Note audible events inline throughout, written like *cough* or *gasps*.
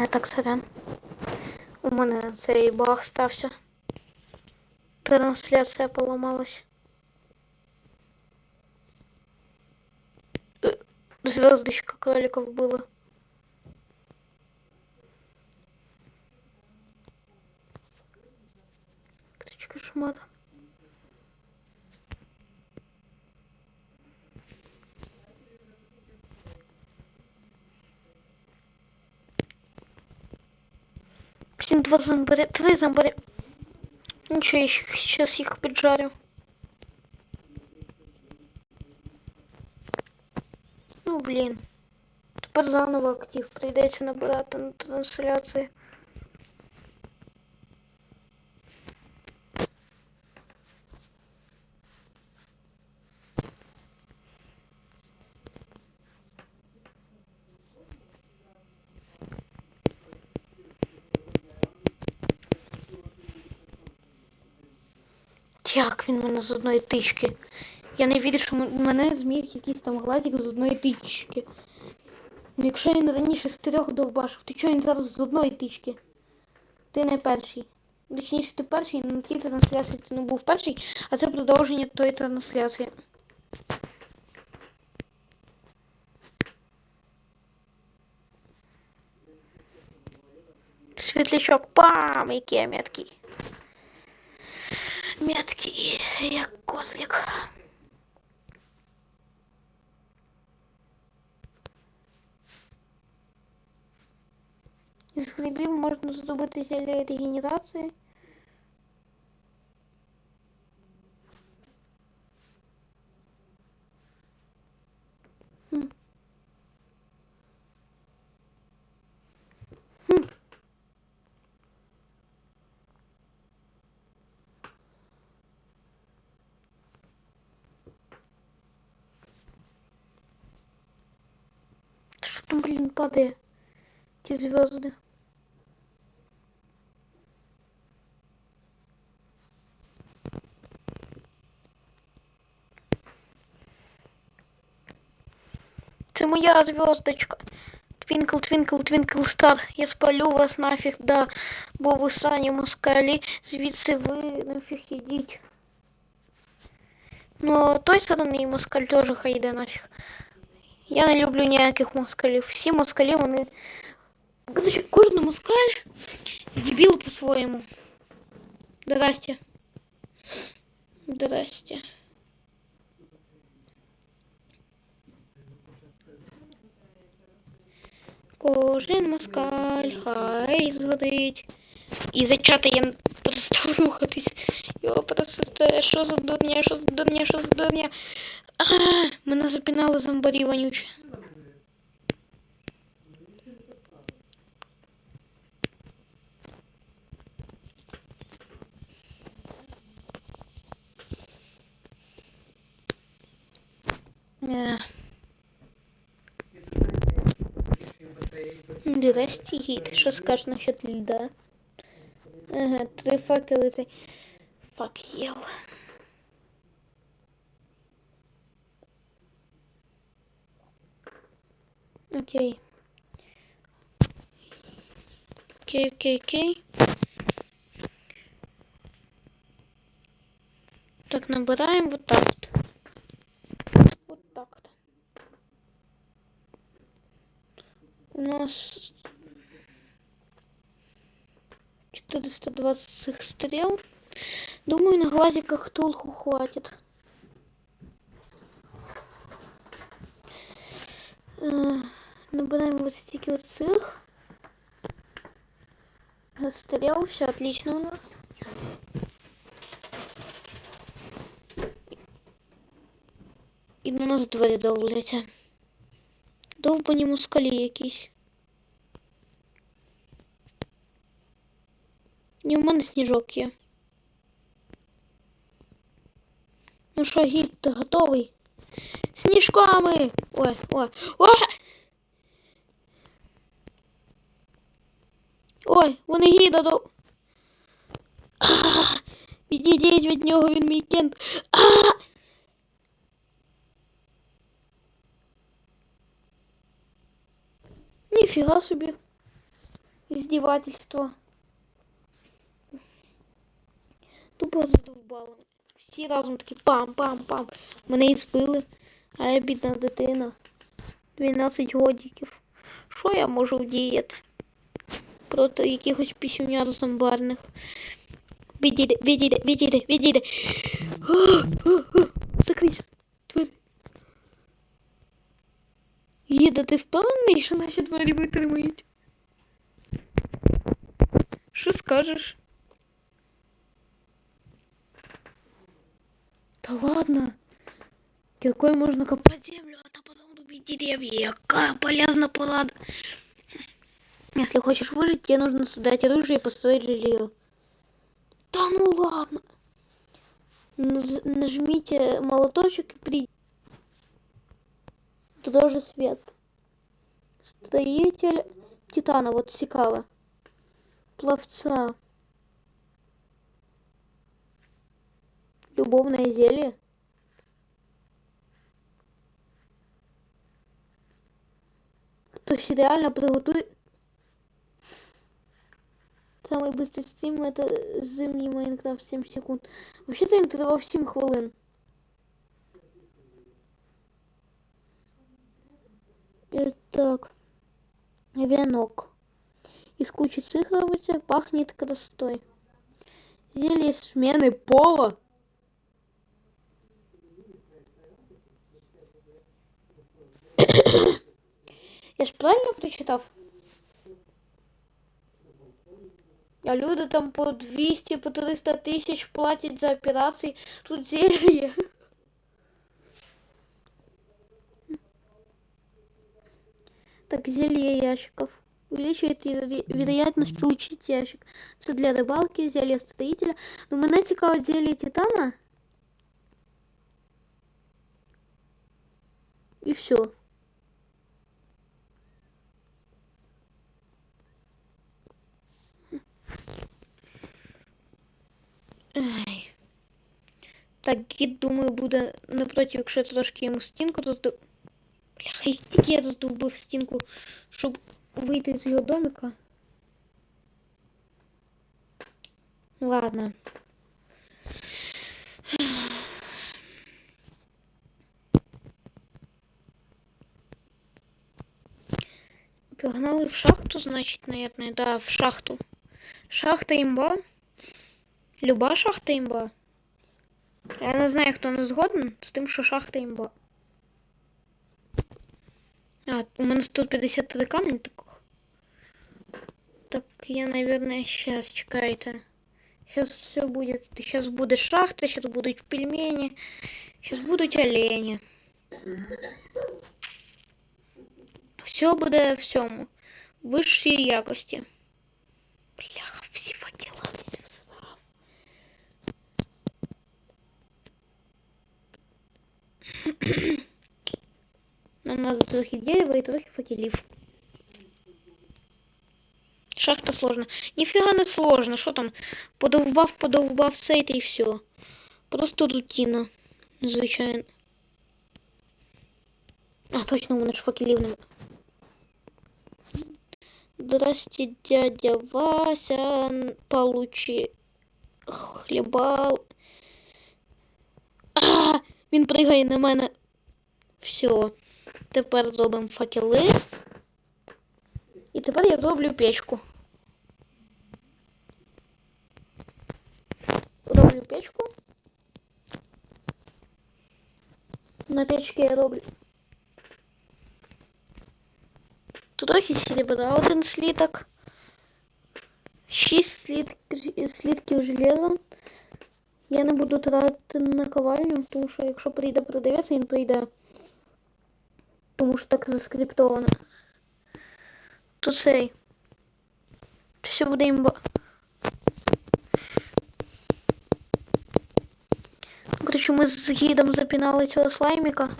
А так сорян. У мене цей баг стався. Трансляція поламалась. Э, Звездочка кроликов было. Ктичка шмат. Блин, два зомбаря, три зомбаря. Ничего, я сейчас их поджарю. Ну, блин. Тепер заново актив. Прийдеться набирати на трансляції. Як він мене з одної тички? Я не вірю, що мене зміг якийсь там глазик з одної тички. Ну якщо він раніше з трьох довбашив, то чого він зараз з одної тички? Ти не перший. Точніше, ти перший, на тій трансляції ти не був перший, а це продовження тої трансляції. Світлячок, пам, який я меткий. Меткий, як козлик. Із грибів можна здобути зілля регенерації. там, блин, падает? Эти звезды. Це моя звездочка. Твинкл, твинкл, твинкл стар. Я спалю вас нафіг, да. Бо ви сані москалі, звідси ви нафіг ідіть. Ну, а той сторони москаль теж хай йде нафіг. Я не люблю ніяких москалів. Всі москалі, вони. Короче, кожен москаль дебіл по-своєму. Здрасте. Здрасте. Кожен москаль хай згодить. І зачати я перестав слухатись. Його просто те, *laughs* що за дурня, що за дурня, що за дурня. А, мене запінали зомбарі вонючі. Е. Здрасте, гід. Що скажеш насчет льда? Ага, три факели. Три... Факел. Окей. Окей, окей, окей. Так, набираем вот так вот. Вот так вот. У нас 420 стрел. Думаю, на глазиках толку хватит. Э, Набираем вот стики вот цих. Стрел, все отлично у нас. І на нас двері довляться. Довбані москалі якісь. Ні, у мене сніжок є. Ну що, гід, ти готовий? Сніжками! Ой, ой, ой! Ой, вони гіда до... А, Відійдіть від нього, він мій кент. А! Ніфіга собі. Іздівательство. Тупо задовбали. Всі разом такі пам-пам-пам. Мене і збили. А я бідна дитина. 12 годиків. Що я можу вдіяти? Проти якихось пісюнят зомбарних. Відійде, відійде, відійде, відійде. *gasps* Закрийся. Двері. Їда, ти впевнений, що наші двері витримають? Що скажеш? Да ладно. Киркой можно копать землю, а потом рубить деревья. Какая полезная порада. Если хочешь выжить, тебе нужно создать оружие и построить жилье. Да ну ладно. Нажмите молоточек и при... Туда же свет. Строитель Титана, вот Сикава. Пловца. Любовное зелье. Хтось реально приготує. Самый быстрый стрим это зимний Майнкрафт 7 секунд. Вообще-то він тривав 7 хвилин. Итак. Венок. Из кучи робиться, пахнет красотой. Зелье смены пола. *coughs* Я ж правильно прочитав? А люди там по 200, по 300 тисяч платять за операції. Тут зелье. Так, зелье ящиков. Увеличивает веро- вероятность получить ящик. Це для рибалки, зелье строителя. Ну, мене цікавить зелье титана. І все. Так, гід, думаю, буде не проти, якщо я трошки йому стінку розду... Бляха, як тільки я роздовбив стінку, щоб вийти з його домика. Ладно. Погнали в шахту, значит, наверное, да, в шахту. Шахта имба. Люба шахта імба. Я не знаю, хто не згоден з тим, що шахта імба. А, у мене 153 камні так. Так, я, наверное, сейчас, чекайте. Сейчас все будет. Сейчас будет шахта, сейчас будут пельмени, сейчас будут олені. Все буде всьому. Вищій якості. Бляха, всі факела Нам надо трохи дерева и трохи факелів. Шахта сложно. Ніфіга не сложно. Що там? Подовбав, подовбав сейт і все. Просто рутина. Звичайно. А, точно, у мене ж факелів нема. Здрасте, дядя Вася. Н- Получи хліба. А, Він пригає на мене. Все. Тепер робимо факели. І тепер я роблю печку. Роблю печку. На печці я роблю. Трохи серебра, один сліток. Шість слід... слідків железа. Я не буду тратити на ковальню, тому що якщо прийде продавець, він прийде. Тому що так заскриптовано. То цей. Все буде імба. Коротше, ми з гідом запінали цього слайміка.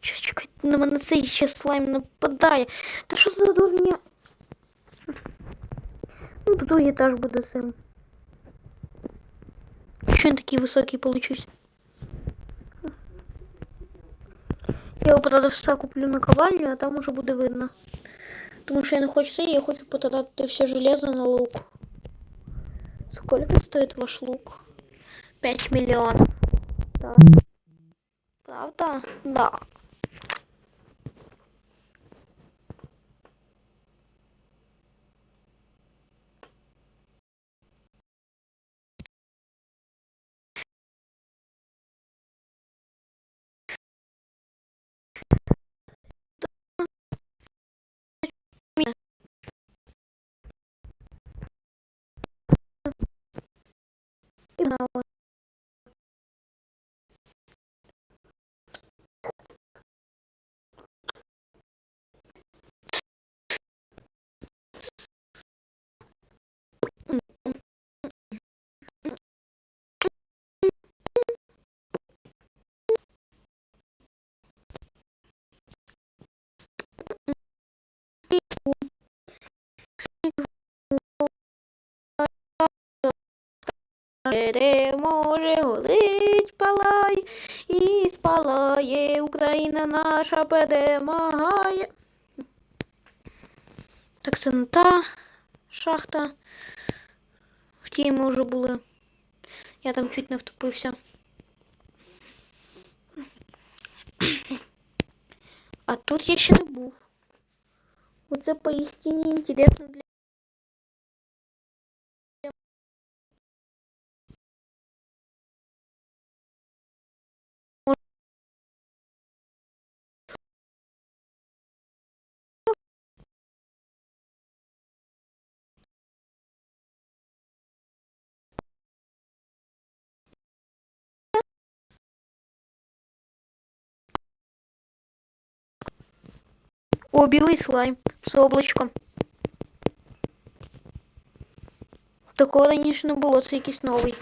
Щас чекайте, на мене цей ще слайм нападає. Та що за дурня? Ну, другий етаж буде цим. Чого він такие высокие получились? Я його, правда, все куплю на ковальню, а там уже буде видно. Тому що я не хочу це, я хочу потратити все железо на лук. Сколько стоит ваш лук? 5 миллионов. Да. Правда? Да. małe Де може горить, палай, і спалає Україна наша перемагає. Так це не та шахта. В тій ми вже були. Я там чуть не втопився. А тут я ще не був. Оце поістині інтересно для О, білий слайм з облачком. Такого раніше не було, це якийсь новий.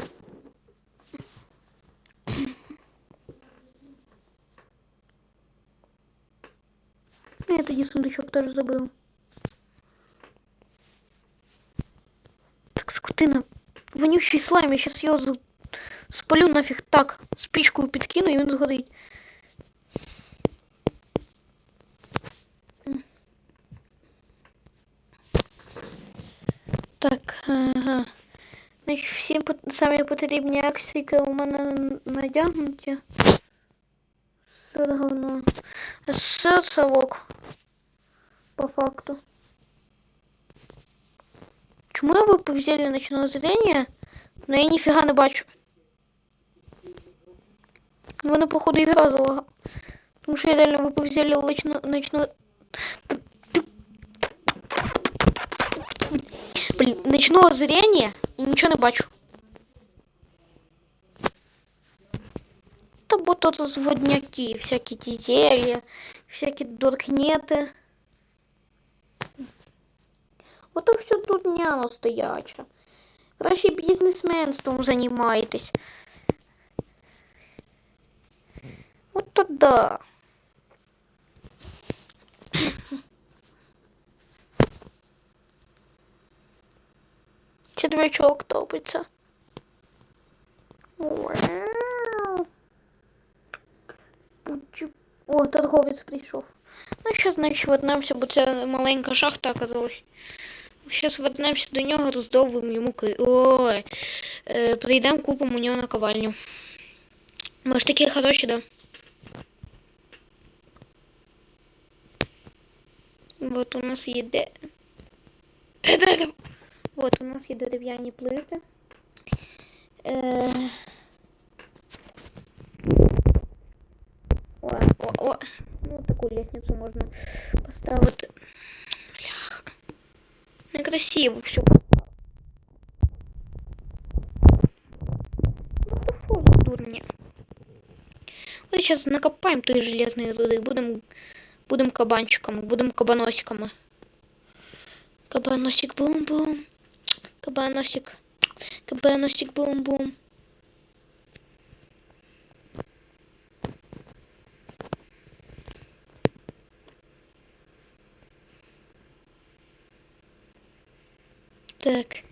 Я тоді сундучок теж забив. Так, скотина. Вонючий слайм, я сейчас його спалю нафіг так. Спичкою підкину і він згорить. Так, ага. Значить, всі пот- самі потрібні аксики у мене надягнуті. Все говно. Все совок. По факту. Чому я випав зелье ночного зрения, но я ніфіга не бачу? Мене, походу, ігра залага. Тому що я реально випав зелье ночного... ночного... Блін, ночного зрения і нічого не бачу. Та бо тут зводняки, всякі ті зелья, всякі дуркнети. Ото все дурня настояча. Краще бізнесменством займайтесь. От то да. Червячок топиться. О, торговець прийшов. Ну, зараз, значить, вернемося, бо це маленька шахта оказалась. Зараз вернемося до нього, роздовуємо йому ки... Ой. Е, прийдемо, купимо у нього наковальню. Ми ж такі хороші, да? Вот у нас є де... *laughs* Вот у нас є дерев'яні плити. Е... О, о, о. Ну, таку лестницю можна поставити. Бляха. Некрасиво все. Ну, за дурня? Вот сейчас накопаем той железной руды. Будем, будем кабанчиками, будем кабаносиками. Кабаносик бум-бум. Кабаносик. Кабаносик бум-бум. Так.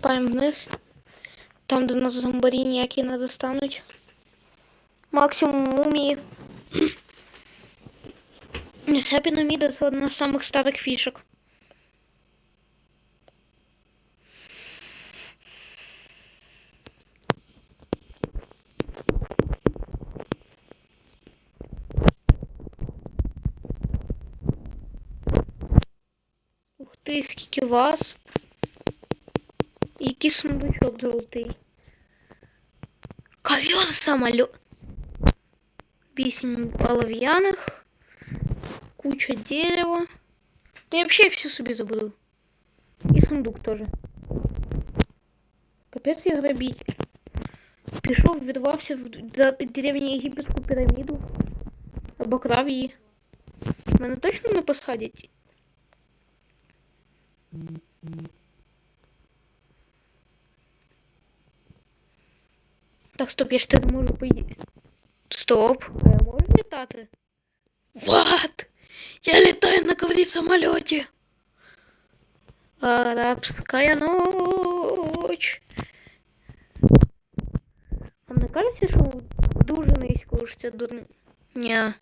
копаємо вниз. Там, де нас зомбарі ніякі не достануть. Максимум мумії. *clears throat* Ця піраміда це одна з самих старих фішок. Ух ти, скільки вас. І Який сундучок золотий. Ковер самолет. Вісім олов'яних. Куча дерева. Да я вообще все собі забуду. І сундук тоже. Капець я грабитель. Пішов, відрвався в д- деревні єгипетську піраміду. Обокрав її. Мене точно не посадять? Так, стоп, я ж не можу поїти. Стоп. А я можу літати? Вот! Я летаю на ковре самолете. Арабская ночь. Вам не кажется, що дуже низько уж ця дурня?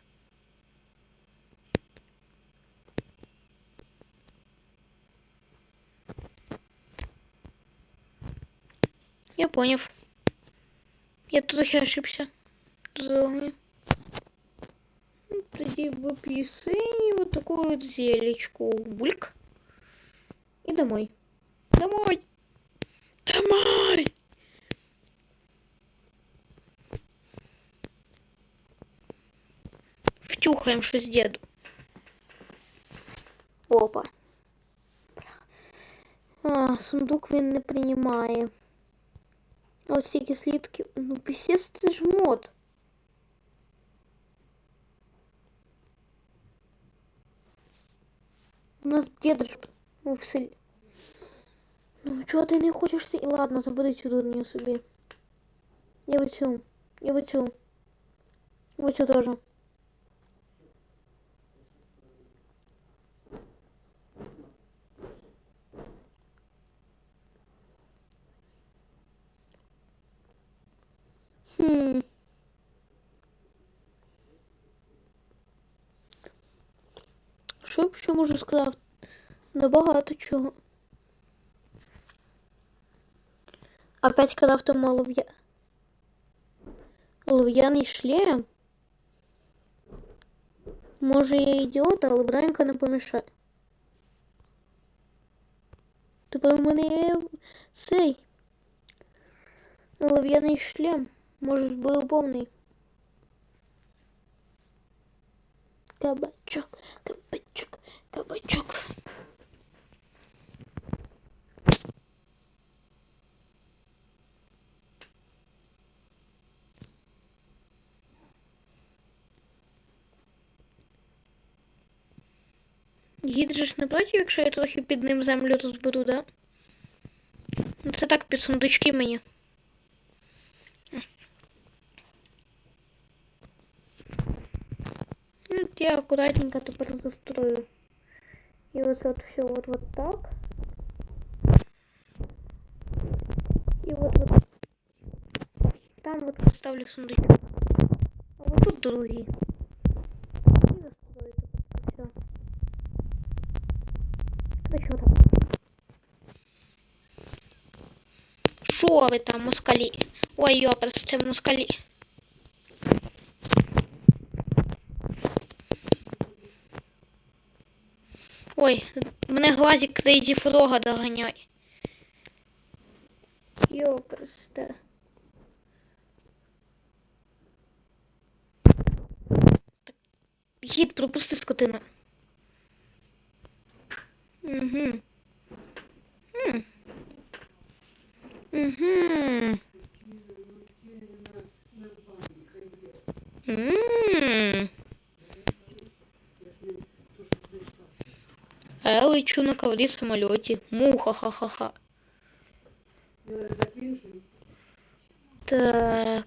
Я понял Я трохи ошибся. Зоги. Ну, Тоді вип'ю синій вот такую вот зелечку. Бульк. И домой. Домой. Домой. Втюхаем щось деду. Опа. А, сундук він не приймає. А Ось стільки слідків. Ну, пісець, це ж мод. У нас дедушка ну, в селі. Ну чого ти не хочеш ти? Ладно, забери цю дурню собі. Я оцю. Я оцю. Оцю Теж. Хм. Що я ще можу сказати? Набагато чого. Опять казав тому олов'я. Олов'яний шлем. Може я ідіот, але бранька не помішає. Тепер у мене є цей. Олов'яний шлем. Може буде повний. Кабачок, кабачок, кабачок. Гід же ж не проти, якщо я трохи під ним землю розберу, да? Ну це так під сундучки мені. От я аккуратненько тепер застрою. И вот это все вот вот так. И вот вот там вот поставлю сундучок. А вот тут другие. Там? Шо ви там, москалі? Ой, ёпрст, це Ой, мене глазик Крейзі Фрога доганяє. Йопрсте. Гід, пропусти скотина. Угу. Угу. Угу. хочу на ковре самолете. Муха, ха-ха-ха. Так.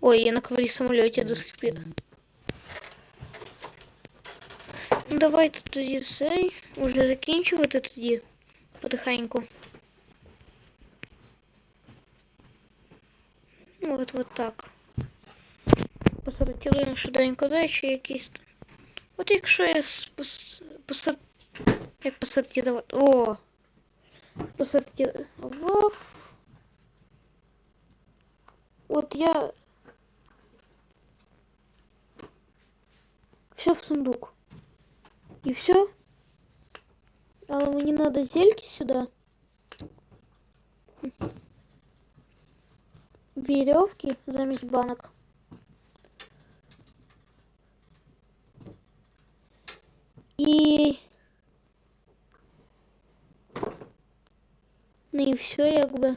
Ой, я на ковре самолете доскрепила. Ну, давай тоді цей. Уже закінчувати тоді. Потихеньку. Ну, вот, вот так. Посортіруємо швиденько еще я кисть. От якщо я пос- посор... Як посортувати? О! Посортував. От я. Все в сундук. И все. Але мені надо зельки сюда. Веревки замість банок. І... Ну і все, якби.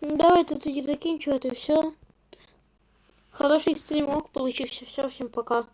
Ну, Давайте тоді закінчувати все. Хороший стримок получився. Все, всім пока.